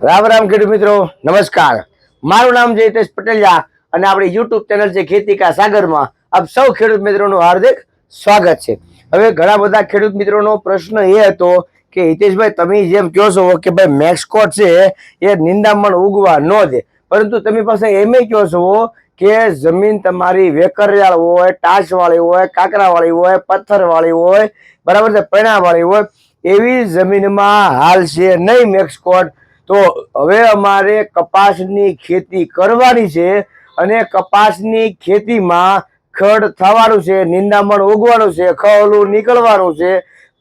રામ રામ ખેડૂત મિત્રો, નમસ્કાર. મારું નામ છે હિતેશ પટેલિયા અને આપણી યુટ્યુબ ચેનલ છે ખેતી કા સાગરમાં. આપ સૌ ખેડૂત મિત્રોનું હાર્દિક સ્વાગત છે. હવે ઘણા બધા ખેડૂત મિત્રોનો પ્રશ્ન એ હતો કે, હિતેશભાઈ, તમે જેમ કહો છો કે ભાઈ મેક્સકોટ છે, એ નિંદામણ ઉગવા ન દે. પરંતુ તમે પાસે એમ કહો છો કે જમીન તમારી વેકરિયાળ હોય, ટાંચવાળી હોય, કાંકરાવાળી હોય, પથ્થરવાળી હોય, બરાબર છે, પૈણાવાળી હોય, એવી જમીનમાં હાલ છે નહીં મેક્સકોટ તો હવે અમારે કપાસની ખેતી કરવાની છે અને કપાસની ખેતીમાં ખડ થવાનું છે, નિંદામણ ઉગવાનું છે, ખવલું નીકળવાનું છે,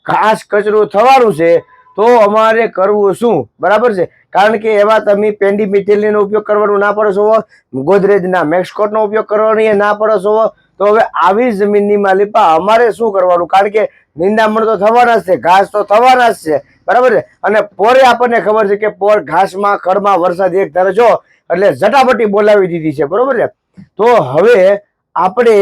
ઘાસ કચરું થવાનું છે, તો અમારે કરવું શું? બરાબર છે? કારણ કે એમાં તમે પેન્ડી મિથેલિનનો ઉપયોગ કરવાનો ના પડો છો, ગોદરેજના મેક્સકોટનો ઉપયોગ કરવાનો ના પડો છો, તો હવે આવી જમીનની માલિપા અમારે શું કરવાનું? કારણ કે નિંદામણ તો થવાના જ છે, ઘાસ તો થવાના જ છે બરાબર છે? અને પોરે આપણને ખબર છે કે પોર ઘાસમાં, ખડમાં વરસાદ એક ધારે છો એટલે ઝટાપટી બોલાવી દીધી છે, બરોબર છે? તો હવે આપણે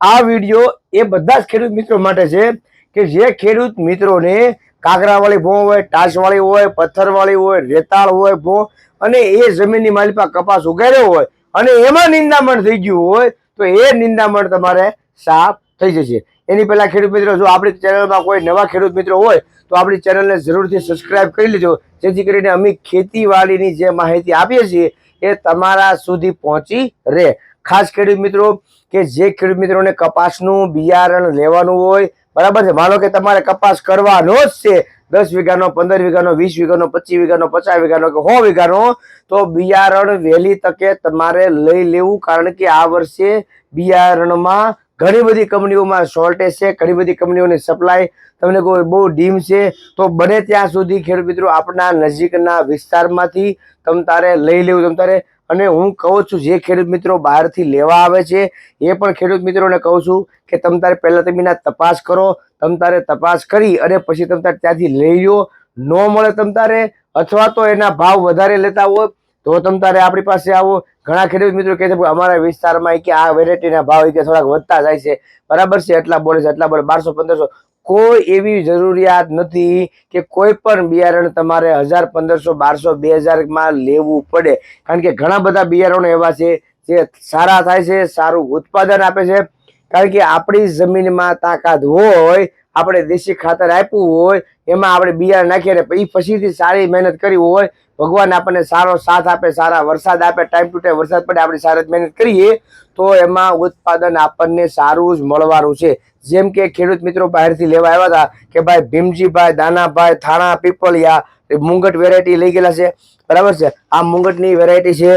આ વીડિયો એ બધા જ ખેડૂત મિત્રો માટે છે કે જે ખેડૂત મિત્રોને કાંકરાવાળી ભો હોય, ટાસવાળી હોય, પથ્થરવાળી હોય, રેતાળ હોય ભો અને એ જમીનની માલિપા કપાસ ઉગાડ્યો હોય, અને એમાં નિંદામણ થઈ ગયું હોય, તો એ નિંદામણ તમારે સાફ થઈ જશે. એની પહેલાં ખેડૂત મિત્રો, જો આપણી ચેનલમાં કોઈ નવા ખેડૂત મિત્રો હોય તો આપણી ચેનલને જરૂરથી સબસ્ક્રાઈબ કરી લેજો. જેથી કરીને અમે ખેતીવાડીની જે માહિતી આપીએ છીએ એ તમારા સુધી પહોંચી રહે. ખાસ ખેડૂત મિત્રો, કે જે ખેડૂત મિત્રોને કપાસનું બિયારણ લેવાનું હોય, બરાબર છે? માનો કે તમારે કપાસ કરવાનો જ છે. દસ વીઘાનો, પંદર વીઘાનો, વીસ વીઘાનો, પચીસ વીઘાનો, પચાસ વીઘાનો કે સો વીઘાનો, તો બિયારણ વહેલી તકે તમારે લઈ લેવું. કારણ કે આ વર્ષે બિયારણમાં ઘણી બધી કંપનીઓમાં શોર્ટેજ છે, ઘણી બધી કંપનીઓની સપ્લાય તમને કોઈ બહુ ડીમ છે, તો બને ત્યાં સુધી ખેડૂત મિત્રો આપણા નજીકના વિસ્તારમાંથી તમ તારે લઈ લેવું, તમ તારે અને હું કહું છું, જે ખેડૂત મિત્રો બહારથી લેવા આવે છે, એ પણ ખેડૂત મિત્રોને કહું છું કે તમ તારે પહેલાં તમે તપાસ કરો, તમ તારે તપાસ કરી અને પછી તમ તારે ત્યાંથી લઈ લો ન મળે તમ તારે અથવા તો એના ભાવ વધારે લેતા હોય તો તમ તારે આપણી પાસે આવો ઘણા ખેડૂત મિત્રો કહે છે અમારા વિસ્તારમાં કે આ વેરાયટીના ભાવ કે થોડાક વધતા જાય છે. બરાબર છે? એટલા બોલે છે, એટલા બોલે. બારસો, પંદરસો. કોઈ એવી જરૂરિયાત નથી કે કોઈ પણ બિયારણ તમારે હજાર, પંદરસો, બારસો, બે હજારમાં લેવું પડે. કારણ કે ઘણા બધા બિયારણો એવા છે જે સારા થાય છે, સારું ઉત્પાદન આપે છે. કારણ કે આપણી જમીનમાં તાકાત હોય, આપણે દેશી ખાતર આપ્યું હોય, એમાં આપણે બિયારણ નાખીએ ને પછી પછીથી સારી મહેનત કરી હોય ભગવાન આપણને સારો સાથ આપે, સારા વરસાદ આપે ટાઈમ ટુ ટાઈમ વરસાદ પડે, આપણે સારી મહેનત કરીએ, તો એમાં ઉત્પાદન આપણને સારું જ મળવાનું છે. જેમ કે ખેડૂત મિત્રો બહારથી લેવા આવ્યા હતા કે ભાઈ ભીમજીભાઈ, દાનાભાઈ, થાણા, પીપળિયા મુંગટ વેરાયટી લઈ ગયેલા છે. બરાબર છે? આ મુંગટની વેરાયટી છે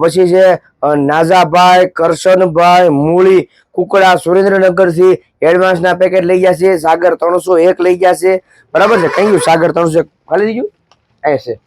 પછી છે નાઝાભાઈ, કરશનભાઈ, મૂળી, કુકડા, સુરેન્દ્રનગરથી એડવાન્સના પેકેટ લઈ ગયા છે. સાગર ત્રણસો એક લઈ ગયા છે. બરાબર છે? કઈ ગયું સાગર ત્રણસો એક. ખાલી થઈ ગયું? એ છે.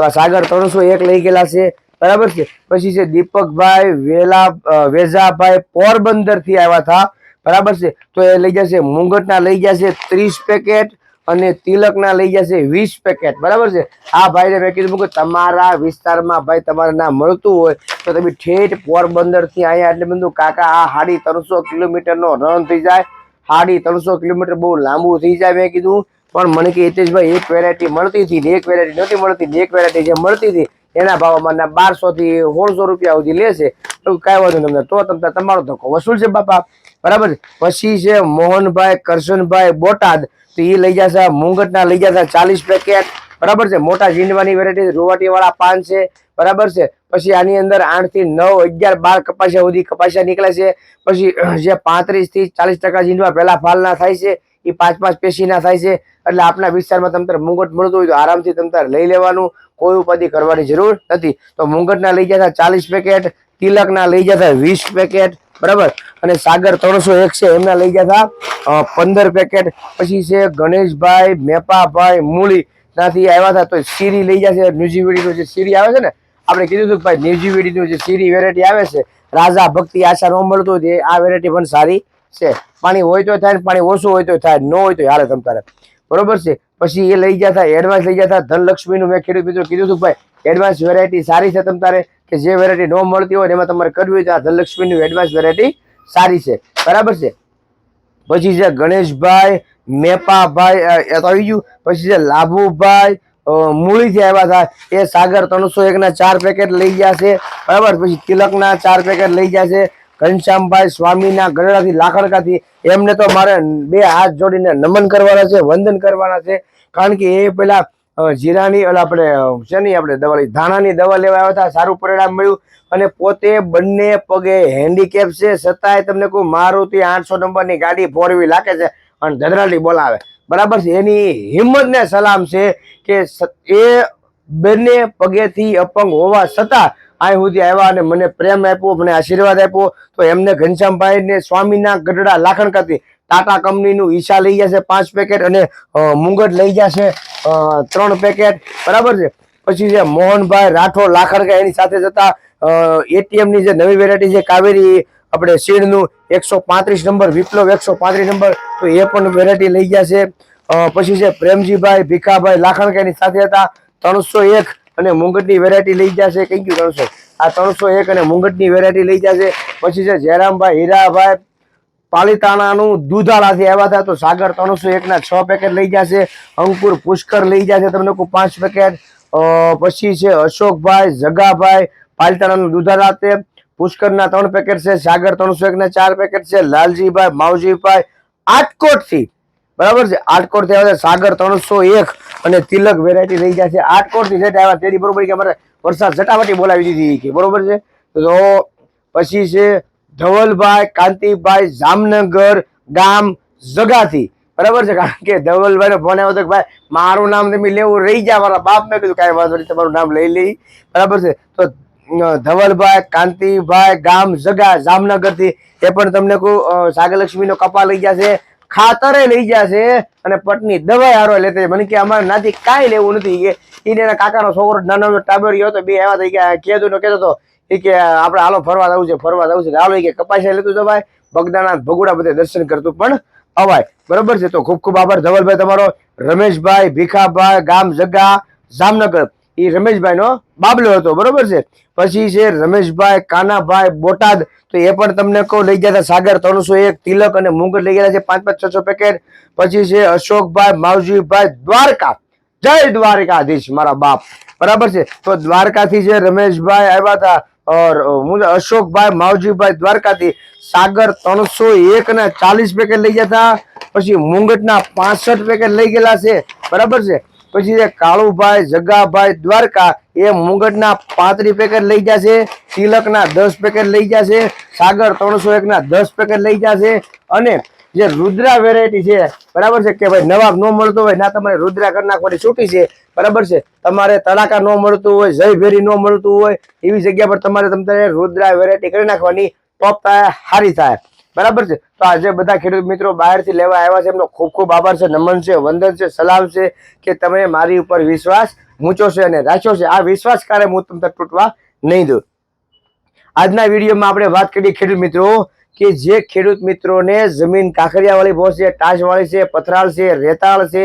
તો આ સાગર ત્રણસો એક લઈ ગયેલા છે. બરાબર છે? પછી છે દીપકભાઈ વેલા વેઝાભાઈ પોરબંદરથી આવ્યા હતા. બરાબર છે? તો એ લઈ જશે મુંગટના લઈ જશે ત્રીસ પેકેટ અને તિલકના લઈ જશે વીસ પેકેટ. બરાબર છે? આ ભાઈને મેં કીધું કે તમારા વિસ્તારમાં ભાઈ તમારે ના મળતું હોય તો તમે ઠેઠ પોરબંદરથી અહીંયા એટલે બધું કાકા, આ સાડી ત્રણસો કિલોમીટરનો રન થઈ જાય. સાડી ત્રણસો કિલોમીટર બહુ લાંબુ થઈ જાય મેં કીધું. પણ મને કે હિતેશભાઈ, એક વેરાયટી મળતી હતી એક વેરાયટી નહોતી મળતી એક વેરાયટી જે મળતી હતી, એના ભાવમાં બારસો થી સોળસો રૂપિયા સુધી લેશે તો કાંઈ વાંધો તમને, તો તમને તમારો ધક્કો વસૂલ છે બાપા. બરાબર પછી છે મોહનભાઈ, કરશનભાઈ બોટાદ, તો એ લઈ જશે મુંગટના લઈ જશે ચાલીસ પેકેટ બરાબર છે? મોટા ઝીંડવાની વેરાયટી રોવાટી વાળા પાન છે. બરાબર છે? પછી આની અંદર આઠથી નવ, અગિયાર, બાર કપાસિયા સુધી કપાસિયા નીકળે છે. પછી જે પાંત્રીસથી ચાલીસ ટકા ઝીંડવા પહેલા ફાલના થાય છે. એ પાંચ પાંચ પેશીના થાય છે, એટલે આપણા વિસ્તારમાં તમતારે મુંગટ મળતું હોય તો આરામથી તમતારે લઈ લેવાનું, કોઈ ઉપાધિ કરવાની જરૂર નથી. તો મુંગટના લઈ જતા ચાલીસ પેકેટ તિલકના લઈ જતા વીસ પેકેટ, બરાબર? અને સાગર ત્રણસો એક છે, એમના લઈ જતા પંદર પેકેટ. પછી છે ગણેશભાઈ, મેપાભાઈ, મૂળી ત્યાંથી આવ્યા હતા, તો સીરી લઈ જશે ન્યુઝીવીડીનું જે સીરી આવે છે ને, આપણે કીધું હતું કે ભાઈ ન્યુઝીવીડીનું જે સીરી વેરાયટી આવે છે, રાજા ભક્તિ આશા ન મળતું તો આ વેરાયટી પણ સારી છે. પાણી હોય તો થાય પાણી ઓછું હોય તો થાય, ન હોય તો હાલે તમ તારે. બરોબર છે? પછી એ લઈ જતા એડવાન્સ લઈ જતા ધનલક્ષ્મીનું મેં ખેડૂત મિત્રો કીધું હતું ભાઈ એડવાન્સ વેરાયટી સારી છે તમ તારે, કે જે વેરાયટી ન મળતી હોય એમાં તમારે કરવી હોય તો આ ધનલક્ષ્મીનું એડવાન્સ વેરાયટી સારી છે. બરાબર છે? પછી છે ગણેશભાઈ, મેપાભાઈ એ આવી ગયું. પછી છે લાભુભાઈ મૂળીથી આવ્યા હતા એ સાગર ત્રણસો એકના ચાર પેકેટ લઈ ગયા છે. બરાબર? પછી તિલકના ચાર પેકેટ લઈ ગયા છે. ઘનશ્યામભાઈ સ્વામીના ગરડાથી લાકડકાથી એમને તો મારે બે હાથ જોડીને નમન કરવાના છે, વંદન કરવાના છે. કારણ કે એ પેલા જીરાની ઓલા આપણે શેની આપણે દવા ધાણાની દવા લેવા આવ્યા હતા, સારું પરિણામ મળ્યું. અને પોતે બંને પગે હેન્ડીકેપ છે, છતાંય તમને કહું, મારુતિ આઠસો નંબરની ગાડી ફોર વ્હીલ લાગે છે અને ધધરાટી બોલાવે. બરાબર છે, એની હિંમતને સલામ છે કે એ બંને પગેથી અપંગ હોવા છતાં અહીં સુધી આવ્યા અને મને પ્રેમ આપ્યો, મને આશીર્વાદ આપ્યો. તો એમને ઘનશ્યામભાઈ ને સ્વામીના ગઢડા લાખણકાથી ટાટા કંપનીનું ઈશા લઈ જશે પાંચ પેકેટ અને મુંગટ લઈ જશે ત્રણ પેકેટ. બરાબર છે? પછી છે મોહનભાઈ રાઠોડ લાખણકા એની સાથે જતા એટીએમની જે નવી વેરાયટી છે કાવેરી, આપણે સીડનું એકસો પાંત્રીસ નંબર, વિપ્લવ એકસો પાંત્રીસ નંબર, તો એ પણ વેરાયટી લઈ ગયા છે. પછી છે પ્રેમજીભાઈ ભીખાભાઈ લાખણકા એની સાથે હતા. ત્રણસો એક અને મુંગટની વેરાયટી લઈ જશે. કઈ ગયું ત્રણસો? આ ત્રણસો એક અને મુંગટની વેરાયટી લઈ જશે. પછી છે જયરામભાઈ, હીરાભાઈ, પાલિતાણાનું દૂધાળાથી આવ્યા હતા. તો સાગર ત્રણસો એકના છ પેકેટ લઈ જશે. અંકુર પુષ્કર લઈ જશે. તમને કોઈ પાંચ પેકેટ પછી છે અશોકભાઈ, જગાભાઈ, પાલિતાણાનું દૂધાળા તે પુષ્કરના ત્રણ પેકેટ છે. સાગર ત્રણસો એકના ચાર પેકેટ છે. લાલજીભાઈ, માવજીભાઈ આટકોટથી. બરાબર છે? આટકોટથી આવ્યા સાગર ત્રણસો એક. અને તિલક વેરાયટી રહી જાય છે. આટકોટથી જેટ આવ્યા. તેની બરોબર કે અમારે વરસાદ ઝટાવટી બોલાવી દીધી કે બરોબર છે? તો પછી છે ધવલભાઈ, કાંતિભાઈ, જામનગર ગામ જગાથી. બરાબર છે? કારણ કે ધવલભાઈ ફોન આવ્યો હતો ભાઈ, મારું નામ તમે લેવું રહી જાય મારા બાપ મેં કીધું, કાંઈ વાંધો નહીં, તમારું નામ લઈ લઈ. બરાબર છે? તો ધવલભાઈ, કાંતિભાઈ ગામ જગા જામનગરથી. એ પણ તમને કહું સાગરલક્ષ્મીનો કપા લઈ જશે ખાતરે લઈ જશે અને પટની દવાઈ હારો લેતા મને કે અમારે નાથી કાંઈ લેવું નથી. કે એને એના કાકાનો છોકરો નાનો ટાબરિયો હતો, બે આવ્યા હતા કે ને કહેતો હતો, ઈ કે આપણે હાલો ફરવા જવું છે, ફરવા જવું છે. હાલો કે કપાસિયા લેતું જવાય બગદાણા ભગુડા બધે દર્શન કરતું પણ અવાય. બરોબર છે? તો ખૂબ ખૂબ આભાર. ધવલભાઈ, તમારો. રમેશભાઈ, ભીખાભાઈ, ગામ જગા જામનગર. એ રમેશભાઈનો બાબલો હતો, બરોબર છે? પછી છે રમેશભાઈ, કાનાભાઈ, બોટાદ. તો એ પણ તમને કહું, લઈ ગયા હતા સાગર, ત્રણસો એક, તિલક અને મુંગટ લઈ ગયા છે, પાંચ પાંચ, છ છ પેકેટ. પછી છે અશોકભાઈ, માવજીભાઈ, દ્વારકા. જય દ્વારકાધીશ, મારા બાપ. બરાબર છે? તો દ્વારકાથી જે રમેશભાઈ આવ્યા હતા અશોકભાઈ, માવજીભાઈ દ્વારકાથી. સાગર ત્રણસો એક ના ચાલીસ પેકેટ લઈ ગયા હતા. પછી મુંગટના પાસઠ પેકેટ લઈ ગયેલા છે. બરાબર છે? પછી છે કાળુભાઈ, જગાભાઈ, દ્વારકા, એ મુંગટના પાંત્રીસ પેકેટ લઈ જશે, તિલકના દસ પેકેટ લઈ જશે, સાગર ત્રણસો એકના દસ પેકેટ લઈ જશે, અને જે રુદ્રા વેરાયટી છે, બરાબર છે કે ભાઈ નવાબ ન મળતો હોય, ના તમારે રુદ્રા કરી નાખવાની છૂટી છે, બરાબર છે? તમારે તડાકા ન મળતું હોય, જય ભેરી ન મળતું હોય, એવી જગ્યા પર તમારે તમારે રુદ્રા વેરાયટી કરી નાખવાની ટોપ થાય સારી થાય. બરાબર છે? તો આજે બધા ખેડૂત મિત્રો બહારથી લેવા આવ્યા છે. એમનો ખૂબ ખૂબ આભાર છે, નમન છે, વંદન છે, સલામ છે કે તમે મારી ઉપર વિશ્વાસ મૂચો છે અને રાખ્યો છે. આ વિશ્વાસ કાર્ય હું તમને તૂટવા નહીં દઉં. આજના વિડીયોમાં આપણે વાત કરીએ ખેડૂત મિત્રો કે જે ખેડૂત મિત્રોને જમીન કાંકરિયાવાળી બહુ છે, ટાચવાળી છે, પથરાળ છે, રેતાળ છે,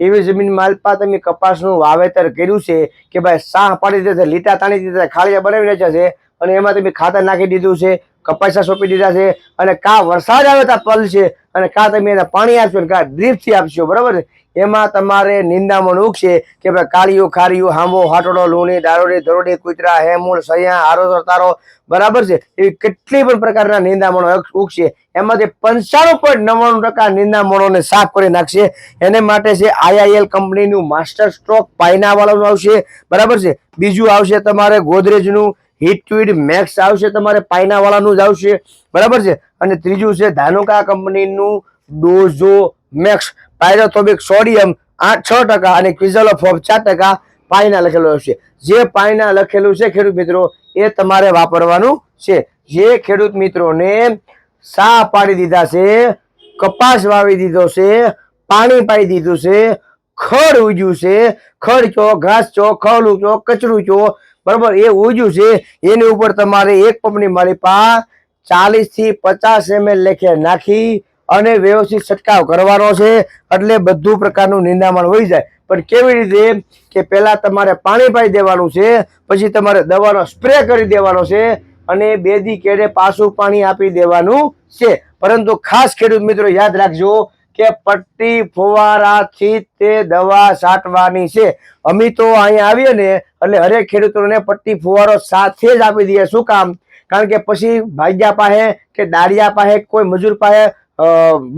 એવી જમીન માલપા તમે કપાસનું વાવેતર કર્યું છે કે ભાઈ સાહ પાડી દીધા લીટા તાણી દીધા ખાળિયા બનાવી નાખ્યા છે અને એમાં તમે ખાતર નાખી દીધું છે. કપાસા સોંપી દીધા છે અને કા વરસાદ આવે ત્યાં પલ છે અને કા તમે એને પાણી આપશો અને કા ડ્રીપથી આપશો, બરાબર એમાં તમારે નિંદામણ ઉગશે કે ભાઈ કાળિયું ખારિયું હાંબો હાટોડો, લૂણી, દારોડી, ધરોડી, કૂતરા, હેમૂળ, સૈયા આરોસર તારો બરાબર છે? એવી કેટલી પણ પ્રકારના નિંદામણો ઉગ- ઉગશે. એમાંથી પંચાણું પોઈન્ટ નવ્વાણું ટકા નિંદામણોને સાફ કરી નાખશે. એને માટે છે આઈઆઈએલ કંપનીનું માસ્ટર સ્ટ્રોક પાયના વાળાનું આવશે, બરાબર છે? બીજું આવશે તમારે ગોદરેજનું હિટવીડ મેક્સ આવશે, તમારે પાયના વાળાનું જ આવશે. બરાબર છે? અને ત્રીજું છે ધાનુકા કંપનીનું ડોઝો મેક્સ. પાયરોથોબિક સોડિયમ આઠ, છ ટકા અને ક્વિઝલોફોબ ચાર ટકા પાયના લખેલું હશે. જે પાયના લખેલું છે ખેડૂત મિત્રો, એ તમારે વાપરવાનું છે. જે ખેડૂત મિત્રોને સા પાડી દીધા છે, કપાસ વાવી દીધો છે, પાણી પાઈ દીધું છે, ખડ ઉજ્યું છે, ખડ ચો ઘાસ ચો ખવલું ચો કચરું ચો બરોબર? એ ઉજ્યું છે. એની ઉપર તમારે એક પંપની મારી પા ચાલીસથી પચાસ એમએલ લેખે નાખી અને વ્યવસ્થિત છંટકાવ કરવાનો છે. એટલે બધું પ્રકારનું નિંદામણ હોઈ જાય. પણ કેવી રીતે? કે પહેલાં તમારે પાણી પાઈ દેવાનું છે, પછી તમારે દવાનો સ્પ્રે કરી દેવાનો છે અને બેદી કેડે પાછું પાણી આપી દેવાનું છે. પરંતુ ખાસ ખેડૂત મિત્રો યાદ રાખજો કે પટ્ટી ફુવારાથી તે દવા છાંટવાની છે. અમે તો અહીંયા આવીએ ને, એટલે હરેક ખેડૂતોને પટ્ટી ફુવારો સાથે જ આપી દઈએ. શું કામ? કારણ કે પછી ભાગ્યા પાસે કે દાળિયા પાસે કોઈ મજૂર પાસે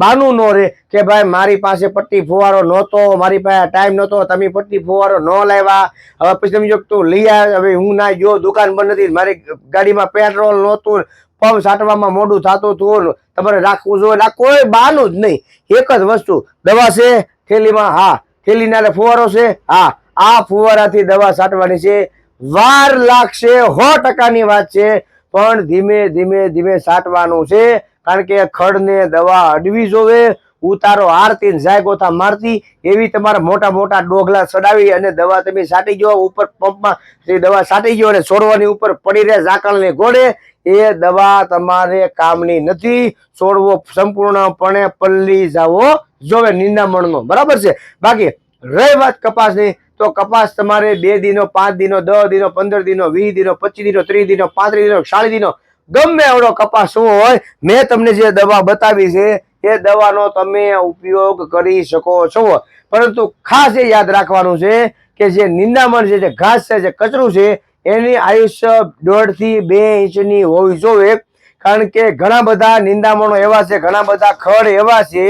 બાનું ન રહે કે ભાઈ મારી પાસે પટ્ટી ફુવારો નહોતો, મારી પાસે ટાઈમ નહોતો, તમે પટ્ટી ફુવારો ન લાવ્યા. હવે પછી તમે જો તું લઈ આવ્યા, હવે હું ના જો દુકાન બંધ નથી, મારી ગાડીમાં પેટ્રોલ નહોતું પંપ સાટવામાં મોડું થતું હતું તમારે રાખવું જોઈએ. કોઈ બાનું જ નહીં. એક જ વસ્તુ, દવા છે, થેલીમાં, હા, થેલીના ફુવારો છે, હા, આ ફુવારાથી દવા છાંટવાની છે. વાર લાગશે, સો ટકાની વાત છે, પણ ધીમે ધીમે ધીમે સાટવાનું છે. કારણ કે ખડને દવા અડવી જોવે, ઉતારો આરતી જાય ગોથા મારતી, એવી તમારા મોટા મોટા ડોગલા ચડાવી અને દવા તમે સાટી ગયો, ઉપર પંપમાં દવા છાંટી ગયો અને છોડવાની ઉપર પડી રહે ઝાકળને ગોળે એ દવા તમારે કામની નથી. છોડવો સંપૂર્ણપણે પલ્લી જાવો. જોવે નિંદામણનો. બરાબર છે? બાકી રહી વાત કપાસની, તો કપાસ તમારે બે દિનો, પાંચ દિનો, દસ દિનો, પંદર દિનો, વીસ દિનો, પચીસ દિનો, ત્રીસ દિનો, પાંત્રીસ દિનો, ચાલીસ દિનો, ગમે એવડો કપાસ શું હોય, મેં તમને જે દવા બતાવી છે, એ દવાનો તમે ઉપયોગ કરી શકો છો. પરંતુ ખાસ એ યાદ રાખવાનું છે કે જે નિંદામણ છે, જે ઘાસ છે, જે કચરું છે એની આયુષ્ય દોઢથી બે ઇંચની હોવી જોઈએ. કારણ કે ઘણા બધા નિંદામણો એવા છે, ઘણા બધા ખડ એવા છે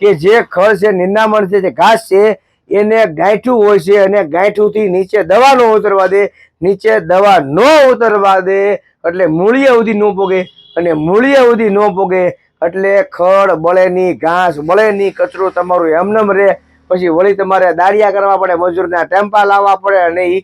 કે જે ખડ છે, નિંદામણ છે, જે ઘાસ છે, એને ગાંઠું હોય છે અને ગાંઠુંથી નીચે દવા ન ઉતરવા દે. નીચે દવા ન ઉતરવા દે એટલે મૂળિયા સુધી ન પોગે અને મૂળિયા સુધી ન પોગે એટલે ખડ બળે નહીં ઘાસ બળે નહીં કચરો તમારું એમનેમ રહે. પછી વળી તમારે દાળિયા કરવા પડે, મજૂરના ટેમ્પા લાવવા પડે અને એ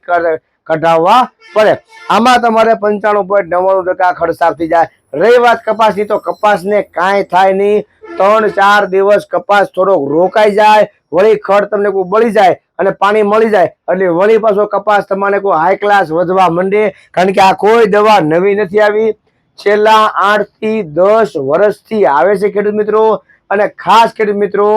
કઢાવવા પડે. આમાં તમારે પંચાણું પોઈન્ટ નવ્વાણું ટકા ખર્ચ થઈ જાય. રહી વાત કપાસની, તો કપાસને કાંઈ થાય નહીં. ત્રણ, ચાર દિવસ કપાસ થોડોક રોકાઈ જાય, વળી ખડ તમને કોઈ બળી જાય અને પાણી મળી જાય, એટલે વળી પાછો કપાસ તમારે કોઈ હાઈ ક્લાસ વધવા માંડે. કારણ કે આ કોઈ દવા નવી નથી આવી. છેલ્લા આઠથી દસ વર્ષથી આવે છે ખેડૂત મિત્રો. અને ખાસ ખેડૂત મિત્રો,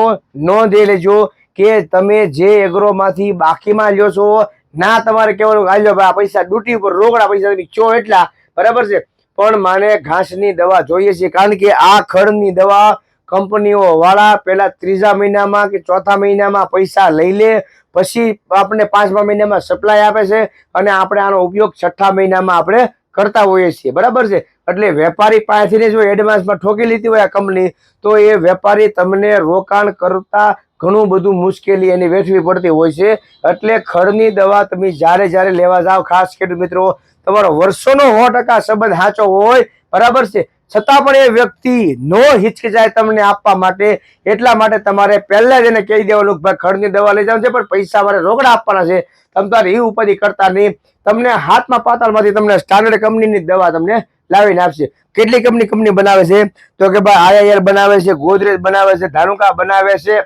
નોંધી લેજો કે તમે જે એગ્રોમાંથી બાકીમાં લ્યો છો ના, તમારે કહેવાનું હાલ્યો ભાઈ, આ પૈસા ડ્યુટી ઉપર રોકડા પૈસા તમે ચો એટલા? બરાબર છે. પણ મને ઘાસની દવા જોઈએ છે, કારણ કે આ ખડની દવા કંપનીઓ વાળા પેલા ત્રીજા મહિનામાં કે ચોથા મહિનામાં પૈસા લઈ લે, પછી આપણે પાંચમા મહિનામાં સપ્લાય આપે છે અને આપણે આનો ઉપયોગ છઠ્ઠા મહિનામાં આપણે કરતા હોઈએ છીએ. બરાબર છે? એટલે વેપારી પાસેથી જો એડવાન્સમાં ઠોકી લીધી હોય આ કંપની તો એ વેપારી તમને રોકાણ કરતા ઘણું બધું મુશ્કેલી એની વેઠવી પડતી હોય છે. એટલે ખડની દવા તમે જ્યારે જ્યારે લેવા જાઓ, ખાસ ખેડૂત મિત્રો, તમારો વર્ષોનો સો ટકા સંબંધ સાચો હોય, બરાબર છે? છતાં પણ એ વ્યક્તિ નો હિચકિચાય તમને આપવા માટે. એટલા માટે તમારે પહેલાં જ એને કહી દેવાનું કે, ભાઈ ખડની દવા લઈ જવાનું છે, પણ પૈસા મારે રોકડા આપવાના છે. તમે તારે એ ઉપાધિ કરતા નહીં. તમને હાથમાં પાતાળમાંથી તમને સ્ટાન્ડર્ડ કંપનીની દવા તમને લાવીને આપશે. કેટલી કંપની કંપની બનાવે છે? તો કે ભાઈ આઈઆઈએલ બનાવે છે, ગોદરેજ બનાવે છે, ધાનુકા બનાવે છે,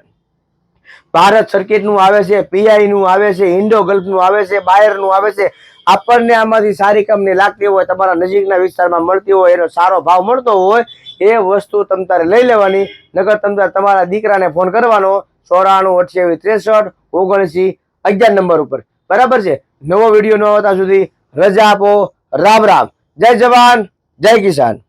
ભારત સર્કિટનું આવે છે પીઆઈ નું આવે છે, ઇન્ડો ગલ્ફનું આવે છે, બાયરનું આવે છે. આપણને આમાંથી સારી કંપની લાગતી હોય, તમારા નજીકના વિસ્તારમાં મળતી હોય, એનો સારો ભાવ મળતો હોય, એ વસ્તુ તમ તારે લઈ લેવાની. નગર તમ તમારા દીકરાને ફોન કરવાનો, ચોરાણું, અઠ્યાવીસ, ત્રેસઠ, ઓગણસી, અગિયાર નંબર ઉપર. બરાબર છે? નવો વીડિયો ન આવતા સુધી રજા આપો. રામ રામ. જય જવાન. જય કિસાન.